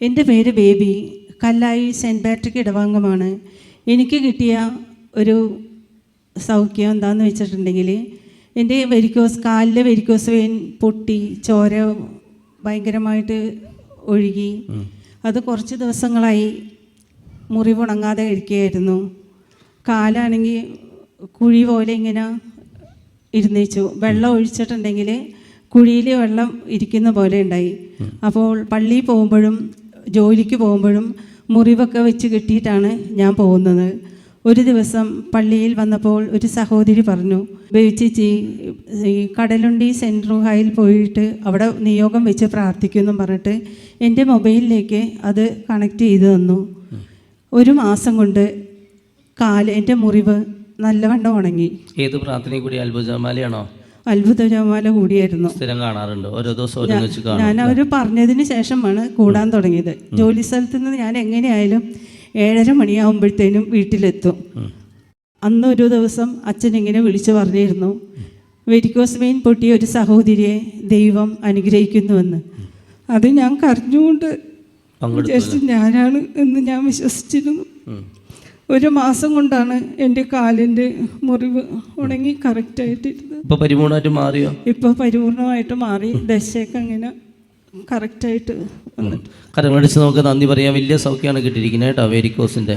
എന്റെ പേര് Baby. Kallai Saint Patrick ഇടവാംഗമാണ് എനിക്ക് കിട്ടിയ ഒരു സൗഖ്യം എന്താണെന്ന് വെച്ചിട്ടുണ്ടെങ്കിൽ എന്റെ വെരിക്കോസ് കാലിലെ വെരിക്കോസ് വെയിൻ പൊട്ടി ചോര ഭയങ്കരമായിട്ട് ഒഴുകി. അത് കുറച്ച് ദിവസങ്ങളായി മുറിവുണങ്ങാതെ ഇരിക്കുകയായിരുന്നു. കാലാണെങ്കിൽ കുഴി പോലെ ഇങ്ങനെ ഇരുന്നേച്ചു. വെള്ളം ഒഴിച്ചിട്ടുണ്ടെങ്കിൽ കുഴിയിൽ വെള്ളം ഇരിക്കുന്ന പോലെ ഉണ്ടായി. അപ്പോൾ പള്ളിയിൽ പോകുമ്പോഴും ജോലിക്ക് പോകുമ്പോഴും മുറിവൊക്കെ വെച്ച് കെട്ടിയിട്ടാണ് ഞാൻ പോകുന്നത്. ഒരു ദിവസം പള്ളിയിൽ വന്നപ്പോൾ ഒരു സഹോദരി പറഞ്ഞു ബേബിച്ചേച്ചി ഈ കടലുണ്ടി സെൻട്രൽ ഹായിൽ പോയിട്ട് അവിടെ നിയോഗം വെച്ച് പ്രാർത്ഥിക്കുമെന്നും പറഞ്ഞിട്ട് എന്റെ മൊബൈലിലേക്ക് അത് കണക്ട് ചെയ്ത് തന്നു. ഒരു മാസം കൊണ്ട് കാൽ എന്റെ മുറിവ് നല്ലവണ്ണം ഉണങ്ങി. ഏത് പ്രാർത്ഥനയും കൂടി അത്ഭുതമാലയാണോ? അത്ഭുത ജപമാല കൂടിയായിരുന്നു. സ്ഥിരം കാണാറുണ്ട്. ഓരോ ദിവസം ഒരുമിച്ച് കാണും. ഞാൻ അവർ പറഞ്ഞതിന് ശേഷമാണ് കൂടാൻ തുടങ്ങിയത്. ജോലി സ്ഥലത്ത് നിന്ന് ഞാൻ എങ്ങനെയായാലും ഏഴര മണിയാകുമ്പോഴത്തേനും വീട്ടിലെത്തും. അന്ന് ഒരു ദിവസം അച്ഛൻ ഇങ്ങനെ വിളിച്ചു പറഞ്ഞിരുന്നു വെരിക്കോസ് വെയിൻ പൊട്ടിയ ഒരു സഹോദരിയെ ദൈവം അനുഗ്രഹിക്കുന്നുവെന്ന്. അത് ഞാൻ കരഞ്ഞുകൊണ്ട് വിചാരിച്ചു ഞാനാണ് എന്ന് ഞാൻ വിശ്വസിച്ചിരുന്നു. ഒരു മാസം കൊണ്ടാണ് എന്റെ കാലിന്റെ മുറിവ് ഉണങ്ങി കറക്റ്റായിട്ടിരുന്നത് ഇപ്പൊ പരിപൂർണമായിട്ട് മാറിയോ? ഇപ്പൊ പരിപൂർണമായിട്ട് മാറി. ദശയൊക്കെ അങ്ങനെ കറക്റ്റായിട്ട് വന്നിട്ട്. കരങ്ങളടിച്ച് നമുക്ക് നന്ദി പറയാം. വലിയ സൗഖ്യമാണ് കിട്ടിയിരിക്കുന്നത് കേട്ടോ വേരിക്കോസിന്റെ